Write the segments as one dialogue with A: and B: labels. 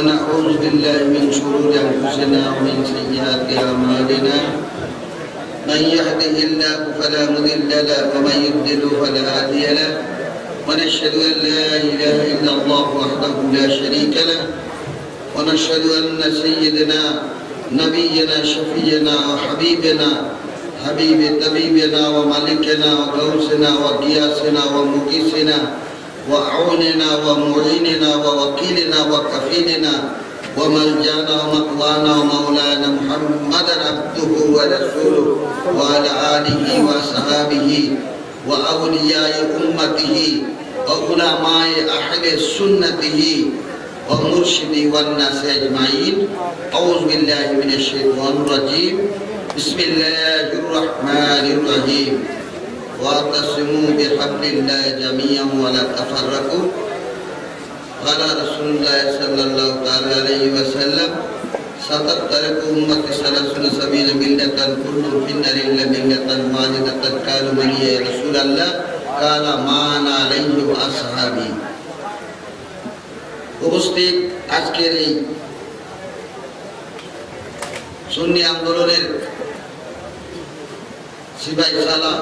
A: ونعوذ بالله من شرور أنفسنا ومن سيئات أعمالنا. من يهده الله فلا مضل له ومن يضلل فلا هادي له. ونشهد أن لا إله إلا الله وحده لا شريك له. ونشهد أن سيدنا نبينا شفينا وحبيبنا حبيب طبيبنا وملكنا وغوثنا وقياسنا ومقيسنا وعوننا ومعيننا ووكيلنا وكفيلنا وملجانا ومقوانا ومولانا محمدا عبده ورسوله وعلى آله وصحابه وأولياء أمته وعلماء أهل سنته ومرشد والناس أجمعين. أعوذ بالله من الشيطان الرجيم. بسم الله الرحمن الرحيم. واعتصموا بحبل الله جميعا ولا تفرقوا قال رسول الله صلى الله تعالى عليه وسلم ستفترق أمتي ثلاثون سبيل ملة كل في النار إلا ملة واحدة قد قالوا من يا رسول الله قال ما أنا عليه وأصحابي উপস্থিত আজকের এই সুন্নি আন্দোলনের সিপাহী সালা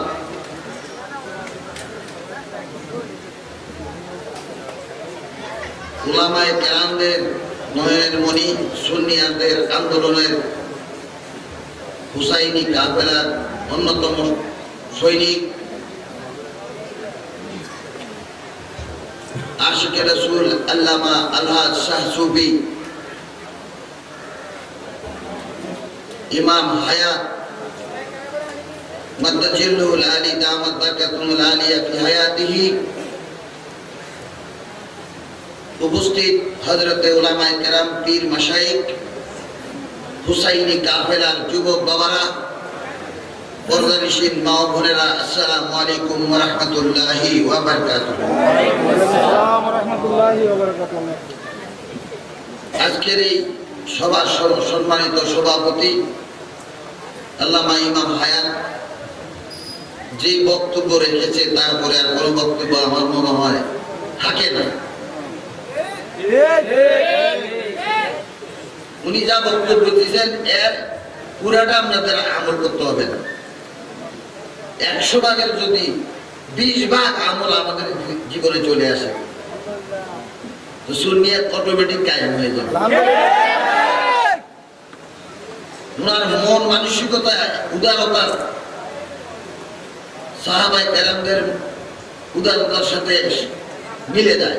A: আন্দোলনের হুসাইনি অন্যতম সৈনিক আশিকে রসুল আল্লামা আল্লাহ শাহ সুফি, ইমাম হায়াত মদ্দাজিল্লুল আলী দামত বারকাতুল আলিয়া ফি হায়াতিহি। উপস্থিত হজরতে উলামায়ে কেরাম, পীর মাশাইক হুসাইনি কাফেলার যুবক বাবারা আজকের এই সম্মানিত সভাপতি ইমাম যে বক্তব্য রেখেছে তারপরে আর কোনো বক্তব্য আমার মনে হয় থাকে না। উনি যা বক্তব্য দিয়েছেন, এর পুরাটা আপনাদের আমল করতে হবে না। একশো ভাগের যদি বিশ ভাগ আমল আমাদের জীবনে চলে আসে মানসিকতা, উদারতা সাহাবাই কেরামদের উদারতার সাথে মিলে যায়।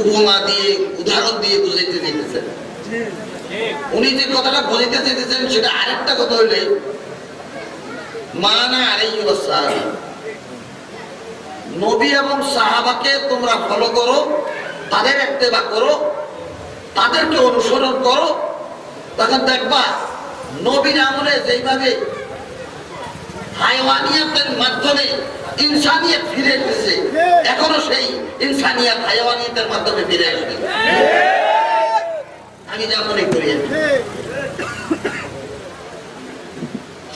A: উপমা দিয়ে, উদাহরণ দিয়ে বুঝাইতে চাইতেছেন। উনি যে কথাটা বুঝাইতে চাইতেছেন, সেটা আরেকটা কথা হইলে, মানা নবী এবং সাহাবাকে তোমরা ফলো করো, তাদের একতেবা করো, তাদেরকে অনুসরণ করো। তখন দেখবা নবীর আমলে যেইভাবে হাইওয়ানিয়াতের মাধ্যমে ইনসানিয়ত ফিরে এসেছে। এখনও সেই ইনসানিয়ত হাইওয়ানিয়তের মাধ্যমে ফিরে আসবে। আমি যা মনে করি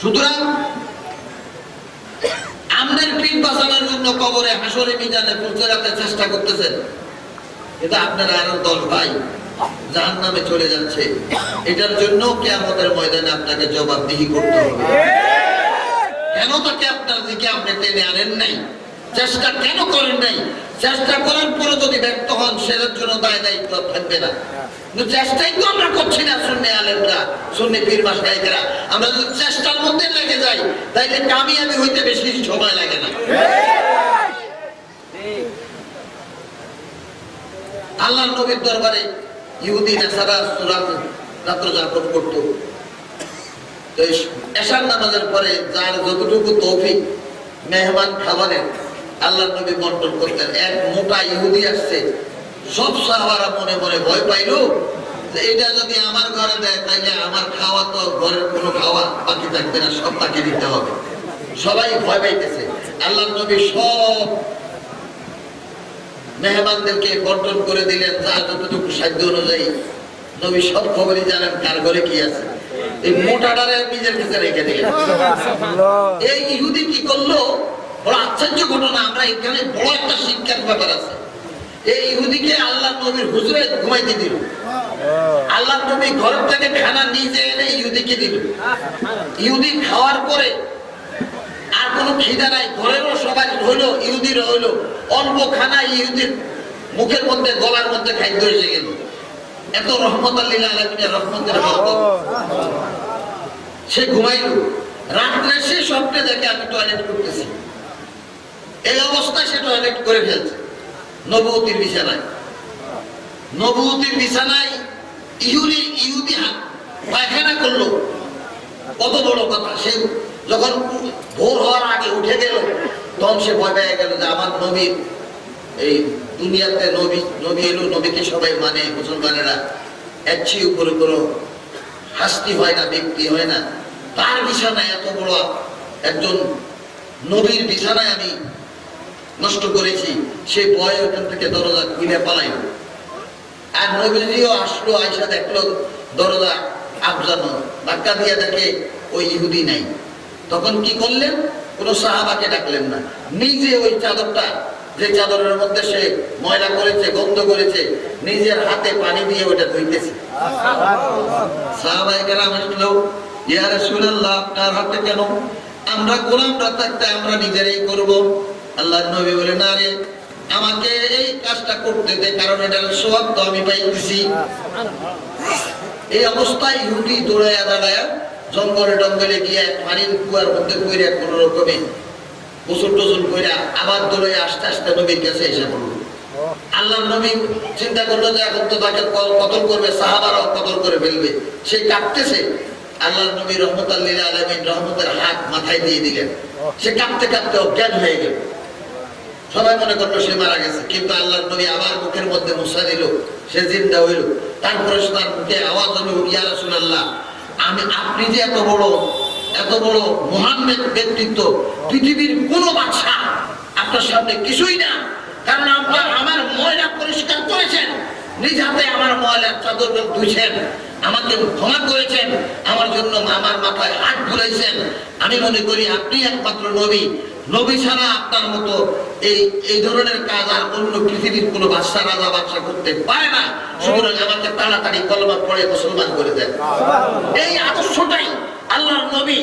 A: সুতরাং আমাদের পিঠ বাঁচানোর জন্য কবরে হাসরে মিজানে পৌঁছে রাখতে চেষ্টা করতেছেন। এটা আপনারা আরও দল ভাই জাহান নামে চলে যাচ্ছে। এটার জন্য কে আমাদের ময়দানে আপনাকে জবাবদিহি করতে হবে। কেন তাকে আপনার দিকে আপনি টেনে আনেন নাই? চেষ্টা কেন করেন নাই? চেষ্টা করার পরে যদি ব্যর্থ হন সেটার জন্য দায় দায়িত্ব থাকবে না। চেষ্টাই তো আমরা করছি না শুনে আলেমরা শুনে পীর মাসাইকেরা আমরা যদি চেষ্টার মধ্যে লেগে যাই, তাইলে কামিয়াবি হইতে বেশি সময় লাগে না। আল্লাহ নবীর দরবারে ইহুদি নেশারা সুরাত রাত্র যাপন করতো। এশার নামাজের পরে যার যতটুকু তৌফিক মেহমান খাবারের আল্লাহ নবী বন্টন করতেন এক মোটা ইহুদি আসছে, সব মনে মনে ভয় পাইল এটা যদি আমার ঘরে দেয় আমার খাওয়া তো ঘরের কোনো খাওয়া বাকি থাকবে না, সব তাকে দিতে হবে। সবাই ভয় পাইতেছে। আল্লাহ নবী সব মেহমানদেরকে বন্টন করে দিলেন, যার যতটুকু সাধ্য অনুযায়ী। নবী সব খবরই জানেন কার ঘরে কি আছে। ইহুদিকে আল্লাহ নবী ঘর থেকে খানা নিজে এনে ইহুদিকে দিল। ইহুদি খাওয়ার পরে আর কোনো খিদা নাই, ঘরেরও সবাই হইল ইহুদির হইল অল্প খানা ইহুদির মুখের মধ্যে, গলার মধ্যে খাদ্য এসে গেল। এত রহমত আল্লীলা আলমিনের রহমতের সে ঘুমাইল। রাত্রে সে স্বপ্নে দেখে আমি টয়লেট করতেছি। এই অবস্থায় সে টয়লেট করে ফেলছে। নবতির বিছানায়। নবতির বিছানায় ইহুদি ইহুদি পায়খানা করল। কত বড় কথা। সে যখন ভোর হওয়ার আগে উঠে গেল, তখন সে ভয় পেয়ে গেল যে আমার নবীর এই দুনিয়াতে নবী নবী এলো, নবীকে সবাই মানে মুসলমানেরা। এর চেয়ে উপরে কোনো হাস্তি হয় না ব্যক্তি হয় না। তার বিছানায় এত বড় একজন নবীর বিছানায় আমি নষ্ট করেছি, সে ভয় ওখান থেকে দরজা খুলে পালাইল। আর নবীজিও আসলো, আইসা দেখল, দরজা আবজানো, ধাক্কা দিয়ে দেখে ওই ইহুদি নাই। তখন কি করলেন? কোনো সাহাবাকে ডাকলেন না। নিজে ওই চাদরটা যে চাদরের মধ্যে সে ময়লা করেছে, গন্ধ করেছে, নিজের হাতে পানি দিয়ে ওটা ধুইতেছে। আপনার হাতে কেন? আমরা গোলামরা থাকতে আমরা নিজেরাই করব। আল্লাহ নবী বলে, না রে, আমাকে এই কাজটা করতে দে, কারণ এটার সওয়াব তো আমি পাইতেছি। এই অবস্থায় ইহুদি দৌড়াইয়া দাঁড়ায়া জঙ্গলে টঙ্গলে গিয়ে পানির কুয়ার মধ্যে কইরা কোন রকমে গোসল টোসল কইরা আবার দৌড়াইয়া আস্তে আস্তে নবীর কাছে এসে পড়ল। আল্লাহ নবী চিন্তা করল যে এখন তো তাকে কতল করবে, সাহাবারাও কতল করে ফেলবে। সে কাঁপতেছে। আল্লাহ নবী রহমত আল্লীলা আলমিন রহমতের হাত মাথায় দিয়ে দিলেন। সে কাঁপতে কাঁপতে অজ্ঞান হয়ে গেল। সবাই মনে করল সে মারা গেছে, কিন্তু আল্লাহ নবী আবার মুখের মধ্যে মুসা দিল। সে জিন্দা হইল। তারপরে তার মুখে আওয়াজ হলো, ইয়া রাসূলুল্লাহ, আমি আপনি যে এত বড় এত বড় মহান ব্যক্তিত্ব, পৃথিবীর কোন বাদশা আপনার সামনে কিছুই না। কারণ আপনার আমার ময়লা পরিষ্কার করেছেন। নিজ হাতে আমার ময়লার চাদর ধুইছেন আমাকে ক্ষমা করেছেন। আমার জন্য আমার মাথায় হাত ঘুরাইছেন আমি মনে করি আপনি একমাত্র নবী। নবী ছাড়া আপনার মতো এই এই ধরনের কাজ আর অন্য পৃথিবীর কোন বাদশা রাজা বাদশা করতে পারে না। সুতরাং আমাকে তাড়াতাড়ি কলমা পড়ে মুসলমান করে দেন। এই আদর্শটাই আল্লাহর নবী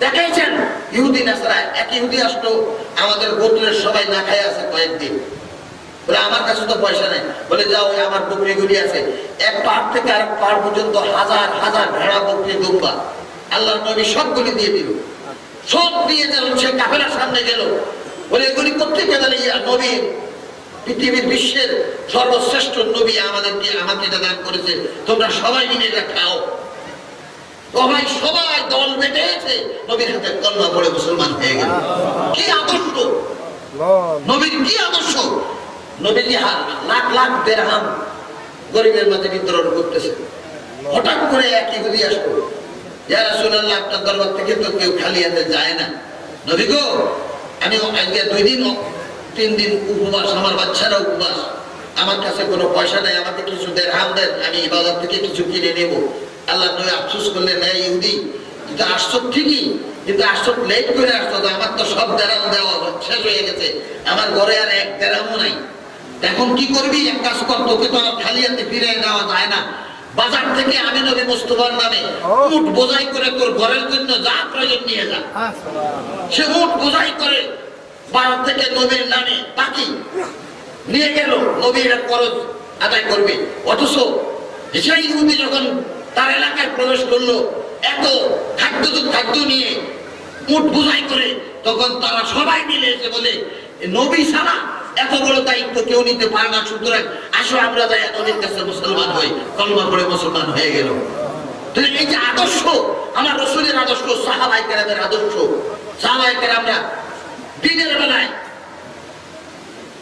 A: দেখাইছেন, ইহুদি, নাসরা, এক ইহুদি আসলো, আমাদের গোত্রের সবাই না খাই আছে কয়েকদিন। বলে, আমার কাছে তো পয়সা নেই। বলে, যাও আমার বকরিগুলি আছে। এক পাহাড় থেকে আরেক পাহাড় পর্যন্ত হাজার হাজার ভেড়া, বকরি, দুম্বা। আল্লাহর নবী সবগুলি দিয়ে দিল। সব দিয়ে দিল সে কাফেলার সামনে গেল। বলে, এগুলি করতে গেলে ইয়া নবী? পৃথিবীর বিশ্বের সর্বশ্রেষ্ঠ নবী আমাদেরকে আমাকে এটা দান করেছে। তোমরা সবাই মিলে এটা খাও। সবাই সবাই দল বেঁধেছে নবীর হাতে কলমা পড়ে মুসলমান হয়ে গেল। কি আদর্শ? নবীর কি আদর্শ? নবীজি হা- লাখ লাখ দেড়হাম গরিবের মাঝে বিতরণ করতেছে। হঠাৎ করে এক ইহুদি আসলো ইয়া রাসূলুল্লাহ আপনার দরবার থেকে তো কেউ খালি হাতে যায় না। নবী গো আমি আজকে দুই দিন তিন দিন উপবাস আমার বাচ্চারা উপবাস। আমার কাছে কোনো পয়সা নেই আমাকে কিছু দেড়হাম দেন আমি বাজার থেকে কিছু কিনে নেব। আল্লাহ নবী আফসোস করলেন না ইহুদি তুই তো আসছো ঠিকই, কিন্তু আসছো লেট করে আসছো আমার তো সব দেরাম দেওয়া শেষ হয়ে গেছে। আমার ঘরে আর এক দেরামও নাই। এখন কি করবি? এক কাজ কর, তোকে তো আর খালি ফিরে দেওয়া যায় না। বাজার থেকে আমি নবী মুস্তফার নামে উট বোঝাই করে তোর ঘরের জন্য যা প্রয়োজন নিয়ে যা। সে উট বোঝাই করে বাজার থেকে নবীর নামে বাকি নিয়ে গেল, নবীর খরচ আদায় করবে। অথচ সেই ইহুদি যখন তার এলাকায় প্রবেশ করল। এত খাদ্য খাদ্য নিয়ে উট বোঝাই করে তখন তারা সবাই মিলে এসে বলে নবী ছাড়া এত বড় দায়িত্ব কেউ নিতে পারে না। সুতরাং আসো আমরা যাই নবীর কাছে মুসলমান হই। কলমা পড়ে মুসলমান হয়ে গেল। এই যে আদর্শ, আমার রসুলের আদর্শ, সাহাবাই কেরামের আদর্শ, সাহাবাই কেরামরা দিনের বেলায়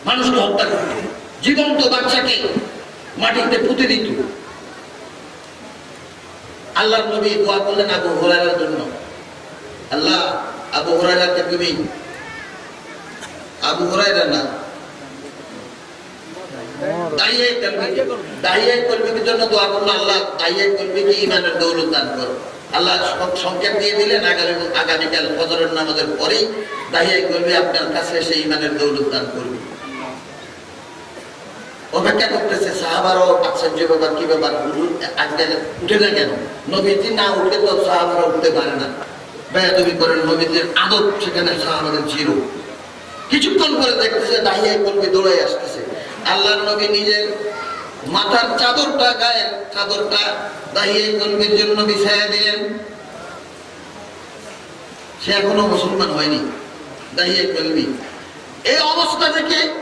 A: মানুষকে হত্যা করত। জীবন্ত বাচ্চাকে মাটিতে পুঁতে দিত। আল্লাহর নবী দোয়া করলেন আবু হুরায়রার জন্য। আল্লাহ, আবু হুরায়রাকে তুমি? আবু হুরায়রা না। ইমানের আল্লাহ সংকেত দিয়ে দিলেন, আগামী, আগামীকাল ফজরের নামাজের পরেই দাইয়ে কলবি আপনার কাছে এসে ইমানের দৌলত দান করবে। অপেক্ষা করতেছে, সাহাবারও আশ্চর্য ব্যাপার, কি ব্যাপার? হুজুর আজকে উঠে না কেন? নবীজি না উঠলে তো সাহাবারা উঠতে পারে না। বেয়াদবি করেন নবীদের আদব সেখানে সাহাবাদের ছিল। কিছুক্ষণ পরে দেখতেছে দাহিয়া কলবি দৌড়াই আসতেছে। আল্লাহর নবী নিজের মাথার চাদরটা, গায়ের চাদরটা দাহিয়া কলবির জন্য বিছাইয়া দিলেন। সে এখনও মুসলমান হয়নি। দাহিয়া কলবি। এই অবস্থা থেকে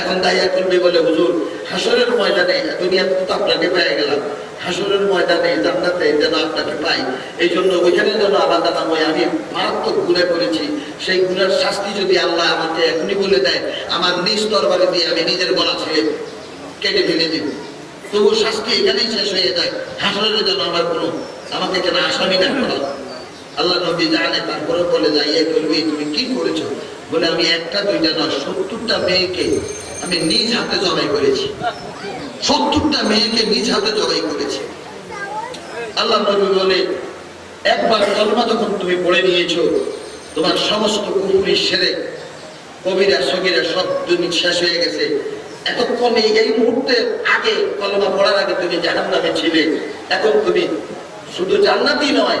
A: এখন দাইয়া করবে বলে, হুজুর, হাসরের ময়দানে দুনিয়াতে তো আপনাকে পেয়ে গেলাম। হাসরের ময়দানে, জান্নাতে যেন আপনাকে পাই। এই জন্য ওইখানে যেন আলাদা নাম আমি মারাত্মক গুণে করেছি। সেই গুণের শাস্তি যদি আল্লাহ আমাকে এখনই বলে দেয়, আমার নিজ দরবারে দিয়ে আমি নিজের গলা ছেড়ে কেটে ফেলে দিব। তবু শাস্তি এখানেই শেষ হয়ে যায়। হাসরের যেন আমার কোনো, আমাকে যেন আসামি না করা। আল্লাহ নবী জানে তারপরে বলে যাইয়ে করবি, তুমি কি করেছ? বলে, আমি একটা, দুইটা নয় সত্তরটা মেয়েকে আমি নিজ হাতে জবাই করেছি। সত্তরটা মেয়েকে নিজ হাতে জবাই করেছি। আল্লাহ নবী বলে, একবার কলমা যখন তুমি পড়ে নিয়েছো, তোমার সমস্ত কুকুরি সেরে, কবিরা, সগিরা, সব তুমি শেষ হয়ে গেছে। এতক্ষণ এই মুহূর্তে আগে কলমা পড়ার আগে তুমি জাহান নামে ছিলে। এখন তুমি শুধু জান্নাতি নয়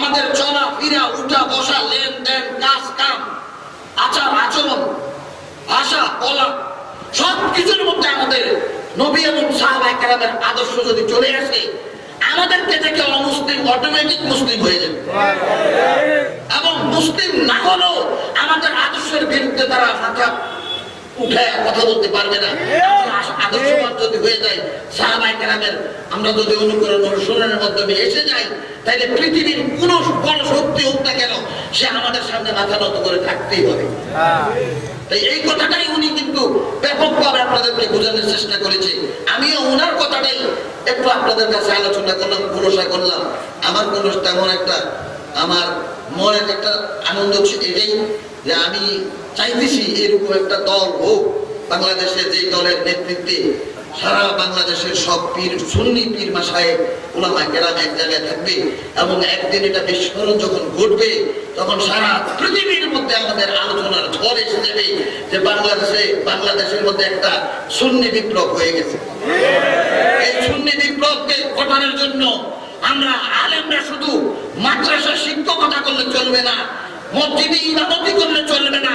A: আমাদের চলা ফিরা উঠা বসা লেনদেন কাজ কাম আচার আচরণ ভাষা বলা সব কিছুর মধ্যে আমাদের নবী এবং সাহাবায়ে কেরামের আদর্শ যদি চলে আসে আমাদেরকে থেকে অমুসলিম অটোমেটিক মুসলিম হয়ে যাবে। এবং মুসলিম না হলেও আমাদের আদর্শের বিরুদ্ধে তারা উঠে কথা বলতে পারবে না। আমরা আদর্শবান যদি হয়ে যায় সাহাবাই কেরামের আমরা যদি অনুকরণ অনুসরণের মাধ্যমে এসে যাই তাহলে পৃথিবীর কোন বড় শক্তি হোক না কেন সে আমাদের সামনে মাথা নত করে থাকতেই হবে। তাই এই কথাটাই উনি কিন্তু ব্যাপকভাবে আপনাদেরকে বোঝানোর চেষ্টা করেছে। আমিও ওনার কথাটাই একটু আপনাদের কাছে আলোচনা করলাম ভরসা করলাম। আমার কোনো তেমন একটা আমার মনের একটা আনন্দ এটাই যে আমি চাইতেছি এরকম একটা দল হোক। বাংলাদেশের যে দলের নেতৃত্বে সারা বাংলাদেশের সব পীর, সুন্নি পীর মাসায় ওলামা কেরাম এক জায়গায় থাকবে এবং একদিন এটা বিস্ফোরণ যখন ঘটবে, তখন সারা পৃথিবীর মধ্যে আমাদের আলোচনার ঝড় এসে যাবে যে বাংলাদেশে, বাংলাদেশের মধ্যে একটা সুন্নি বিপ্লব হয়ে গেছে। এই সুন্নি বিপ্লবকে ঘটানোর জন্য আমরা আলেমরা শুধু মাদ্রাসা শিক্ষকতা করলে চলবে না, মসজিদে ইমামতি করলে চলবে না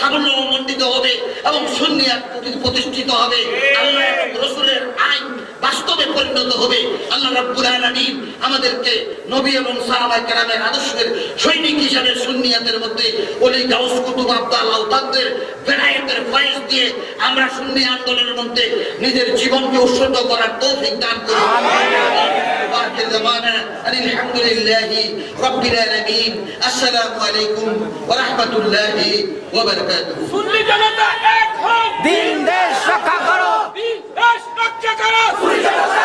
A: সাফল্য হবে এবং সুন্নি প্রতিষ্ঠিত হবে। রসুলের আইন বাস্তবে পরিণত হবে। আল্লাহ রাব্বুল আলামিন আমাদেরকে নবী এবং সাহাবায়ে কেরামের আদর্শের সৈনিক হিসাবে সুন্নিয়াতের মধ্যে ওলি গাউস কুতুব আব্দুল্লাহ তাদের বেলায়েতের ফয়েজ দিয়ে আমরা সুন্নি আন্দোলনের মধ্যে নিজের জীবনকে উৎসর্গ করার তৌফিক দান করুন بعد الزمان أن الحمد لله رب العالمين. السلام عليكم ورحمة الله وبركاته.
B: سنة جنتا ایک ہو
C: دین دیش رکھا کرو دین دیش رکھا کرو سنة جنتا